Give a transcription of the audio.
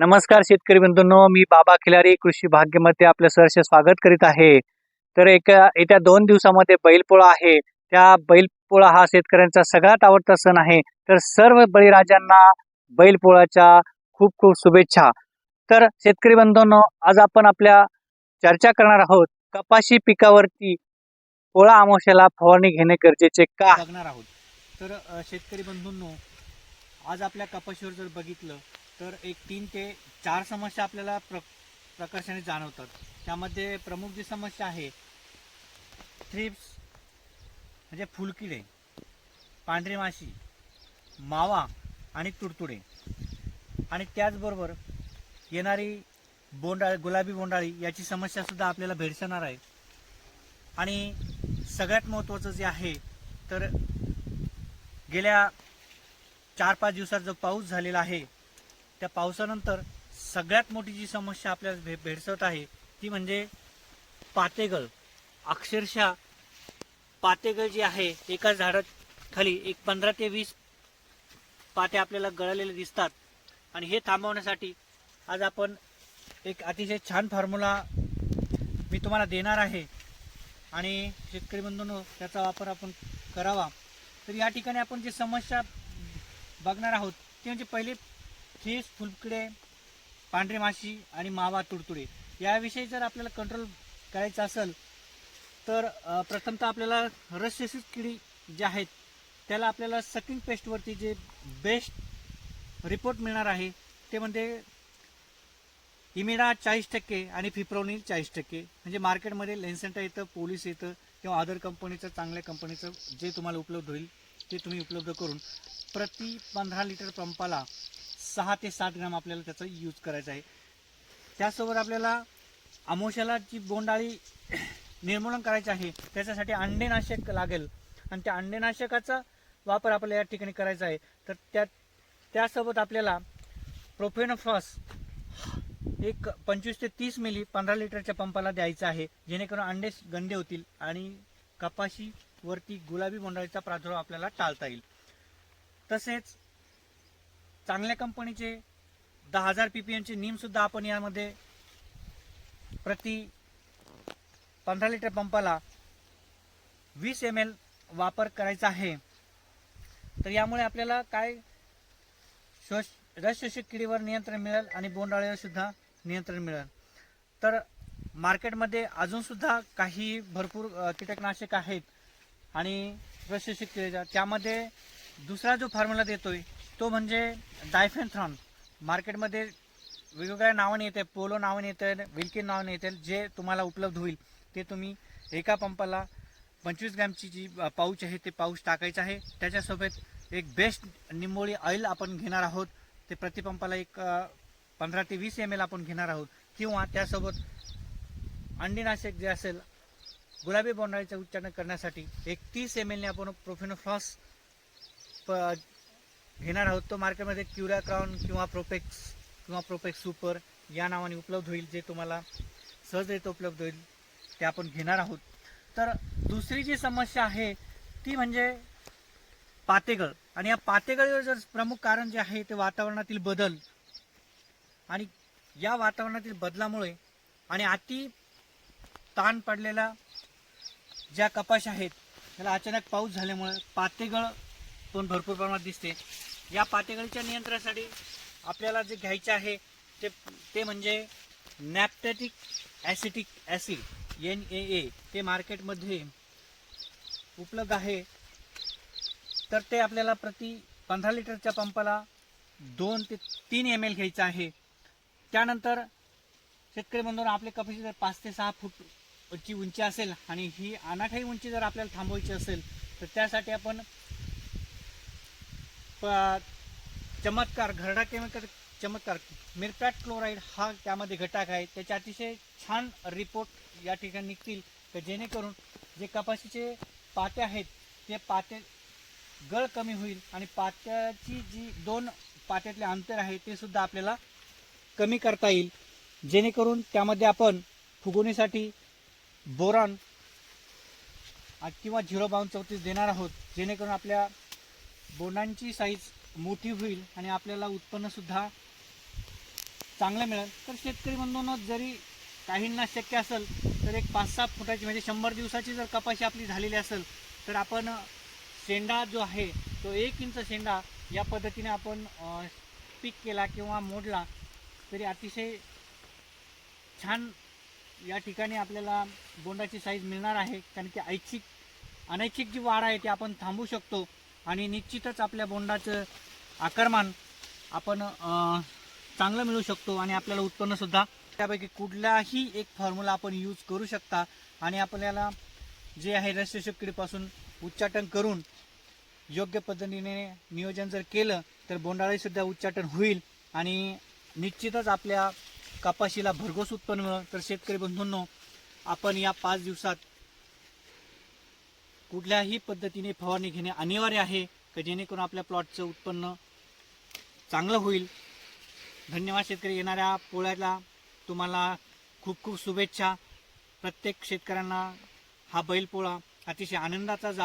नमस्कार शेतकरी बंधूंनो मी बाबा खिलारी कृषी भाग्यमध्ये आपलं सहर्ष स्वागत करीत आहे. तर एका येत्या दोन दिवसामध्ये बैलपोळा आहे. त्या बैलपोळा हा शेतकऱ्यांचा सगळ्यात आवडता सण आहे. तर सर्व बळीराजांना बैलपोळाच्या खूप खूप शुभेच्छा. तर शेतकरी बंधूंनो आज आपण आपल्या चर्चा करणार आहोत कपाशी पिकावरती पोळा अमावश्याला फवारणी घेणे गरजेचे का? बघणार आहोत. तर शेतकरी बंधूंनो आज आपल्या कपाशीवर जर बघितलं तर एक तीन ते चार समस्या आपल्याला प्र प्रकर्षाने जाणवतात. त्यामध्ये प्रमुख जी समस्या आहे थ्रिप्स म्हणजे फुलकिडे पांढरी माशी मावा आणि तुडतुडे. आणि त्याचबरोबर येणारी बोंडाळी गुलाबी बोंडाळी याची समस्यासुद्धा आपल्याला भेडसणार आहे. आणि सगळ्यात महत्त्वाचं जे आहे तर गेल्या चार पाच दिवसात जो पाऊस झालेला आहे त्या पावसानंतर सगळ्यात मोठी जी समस्या आपल्याला भे भेडसत आहे ती म्हणजे पातेगळ. अक्षरशः पातेगळ जी आहे एका झाडाखाली एक पंधरा ते वीस पाते आपल्याला गळलेले दिसतात. आणि हे थांबवण्यासाठी आज आपण एक अतिशय छान फॉर्म्युला मी तुम्हाला देणार आहे. आणि शेतकरी बंधूंनो त्याचा वापर आपण करावा. तर या ठिकाणी आपण जी समस्या बघणार आहोत ते म्हणजे पहिले थ्रीस फुलकडे पांढरी माशी आणि मावा तुडतुडे. याविषयी जर आपल्याला कंट्रोल करायचं असेल तर प्रथमतः आपल्याला रसशोषित किडी जे आहेत त्याला आपल्याला सकिंग पेस्टवरती जे बेस्ट रिपोर्ट मिळणार आहे ते म्हणजे इमिडा चाळीस टक्के आणि फिप्रोनिल चाळीस टक्के. म्हणजे मार्केटमध्ये लेन्सेंटा येतं पोलीस येतं किंवा अदर कंपनीचं चांगल्या कंपनीचं जे तुम्हाला उपलब्ध होईल ते तुम्ही उपलब्ध करून प्रति पंधरा लिटर पंपाला सहा ते सात ग्राम आपल्याला त्याचा यूज करायचा आहे. त्यासोबत आपल्याला आमोशाला जी बोंडाळी निर्मूलन करायचं आहे त्याच्यासाठी अंडेनाशक लागेल. आणि त्या अंडेनाशकाचा वापर आपल्याला या ठिकाणी करायचा आहे. तर त्या त्यासोबत आपल्याला प्रोफेनोफॉस एक पंचवीस ते तीस मिली पंधरा लिटरच्या पंपाला द्यायचं आहे. जेणेकरून अंडे गंदे होतील आणि कपाशीवरती गुलाबी बोंडाळीचा प्रादुर्भाव आपल्याला टाळता येईल. तसेच चांगल्या कंपनीचे दहा हजार पी पी एमचे नीमसुद्धा आपण यामध्ये प्रति पंधरा लिटर पंपाला वीस एम एल वापर करायचा आहे. तर यामुळे आपल्याला काय शोष रसशोषक किडीवर नियंत्रण मिळेल आणि बोंडाळीवर सुद्धा नियंत्रण मिळेल. तर मार्केटमध्ये अजूनसुद्धा काही भरपूर कीटकनाशक आहेत आणि रसशोषक किडीचा त्यामध्ये दुसरा जो फॉर्म्युला देतोय तो म्हणजे डायफेनथ्रॉन. मार्केटमध्ये वेगवेगळ्या नावाने येते पोलो नावाने येते विल्किन नावाने येते जे तुम्हाला उपलब्ध होईल. ते तुम्ही एका पंपाला पंचवीस ग्रॅमची जी पाऊच आहे ते पाऊच टाकायचं आहे. त्याच्यासोबत एक बेस्ट निंबोळी ऑइल आपण घेणार आहोत. ते प्रतिपंपाला एक पंधरा ते वीस एम एल आपण घेणार आहोत. किंवा त्यासोबत अंडीनाशक जे असेल गुलाबी बोंडाळीचं उच्चारण करण्यासाठी एक तीस एम एलने आपण प्रोफेनोफ्लॉस प घेणार आहोत. तो मार्केटमध्ये क्युरा क्राऊन किंवा प्रोपेक्स किंवा प्रोपेक्स सुपर या नावाने उपलब्ध होईल जे तुम्हाला सहजरित्या उपलब्ध होईल ते आपण घेणार आहोत. तर दुसरी जी समस्या आहे ती म्हणजे पातेगळ आणि या पातेगळीवर जर प्रमुख कारण जे आहे ते वातावरणातील बदल. आणि या वातावरणातील बदलामुळे आणि अति ताण पडलेल्या ज्या कपाश आहेत त्याला अचानक पाऊस झाल्यामुळे पातेगळ पण भरपूर प्रमाणात दिसते. या पातेगळीच्या नियंत्रणासाठी आपल्याला जे घ्यायचे आहे ते ते म्हणजे नॅप्टॅटिक acetic acid N A A ते मार्केटमध्ये उपलब्ध आहे. तर ते आपल्याला प्रति पंधरा लिटरच्या पंपाला दोन ते तीन एम एल घ्यायचं आहे. त्यानंतर शेतकरी बंधून आपले कपाशी जर पाच ते सहा फूट ची उंची असेल आणि ही अनाठाई उंची जर आपल्याला थांबवायची असेल तर त्यासाठी आपण चमत्कार घरडा केमिकल चमत्कार मिरपॅट क्लोराईड हा त्यामध्ये घटक आहे. त्याचे अतिशय छान रिपोर्ट या ठिकाणी निघतील तर जेणेकरून जे कपाशीचे पाते आहेत ते पाते गळ कमी होईल आणि पात्याची जी दोन पात्यातले अंतर आहे ते सुद्धा आपल्याला कमी करता येईल. जेणेकरून त्यामध्ये आपण फुगवणीसाठी बोरॉन किंवा झिरो बावन चौतीस देणार आहोत. जेणेकरून आपल्या बोंडांची साईज मोठी होईल आणि आपल्याला उत्पन्नसुद्धा चांगलं मिळेल. तर शेतकरी बंधूंनो जरी काहींना शक्य असेल तर एक पाच सहा फुटाची म्हणजे शंभर दिवसाची जर कपाशी आपली झालेली असेल तर आपण शेंडा जो आहे तो एक इंच शेंडा या पद्धतीने आपण पीक केला किंवा मोडला तरी अतिशय छान या ठिकाणी आपल्याला बोंडाची साईज मिळणार आहे. कारण की ऐच्छिक अनैच्छिक जी वाढ आहे ती आपण थांबवू शकतो. आणि निश्चितच आपल्या बोंडाचं आकारमान आपण चांगलं मिळू शकतो आणि आपल्याला उत्पन्नसुद्धा त्यापैकी कुठलाही एक फॉर्म्युला आपण यूज करू शकता आणि आपल्याला जे आहे रस्यशक्तीपासून उच्चाटन करून योग्य पद्धतीने नियोजन जर केलं तर बोंडाळीसुद्धा उच्चाटन होईल आणि निश्चितच आपल्या कपाशीला भरघोस उत्पन्न मिळेल. तर शेतकरी बंधूंनो आपण या पाच दिवसात कुठल्याही पद्धतीने फवारणी घेणे अनिवार्य आहे का जेणेकरून आपल्या प्लॉटचं उत्पन्न चांगलं होईल? धन्यवाद शेतकरी. येणाऱ्या पोळ्याला तुम्हाला खूप खूप शुभेच्छा. प्रत्येक शेतकऱ्यांना हा बैलपोळा अतिशय आनंदाचा जा